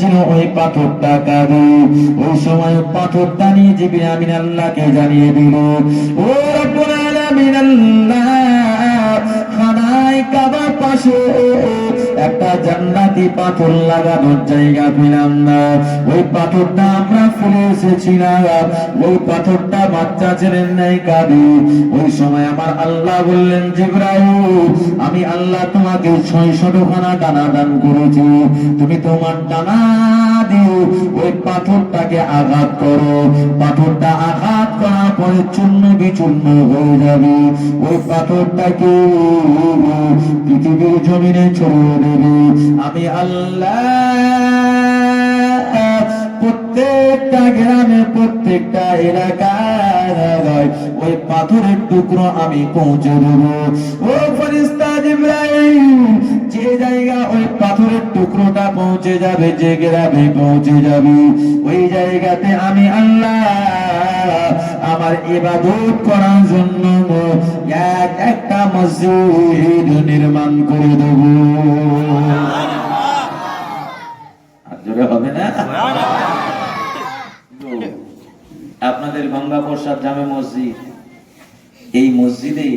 ছিল ওই পাথরটা কাঁদে ওই সময় পাথরটা নিয়ে জিবি আমিন আল্লাহকে জানিয়ে দিল, ও রব্বুল কাবার পাশে। একটা জান্নাতি পাথর লাগানোর জায়গা পেলাম না। ওই পাথরটা আমরা ফেলে এসেছিলাম। ওই পাথরটা বাচ্চা ছেলের নাই কাঁদে। ওই সময় আমার আল্লাহ বললেন, জিব্রাইল, আমি আল্লাহ তোমাকে ছয়শত খানা ডানা দান করেছি। তুমি তোমার ডানা দিও পাথরটাকে আঘাত করো। পাথরটা আঘাত করার পরে চূর্ণ বিচূর্ণ হয়ে যাবে। ওই পাথরটাকে পৃথিবীর জমিনে ছড়িয়ে দেবে। আমি আল্লাহ প্রত্যেকটা গ্রামে, প্রত্যেকটা এলাকায় ওই পাথরের টুকরো আমি পৌঁছে দেবো। ও ফরিস্তা যে জায়গা ওই পাথরের টুকরোটা পৌঁছে যাবে, যে গ্রামে পৌঁছে যাবে। ওই জায়গাতে আমি আল্লাহ, আমার ইবাদত করার জন্য এক একটা মসজিদ নির্মাণ করে দেব। আপনাদের গঙ্গা প্রসাদ জামে মসজিদ, এই মসজিদে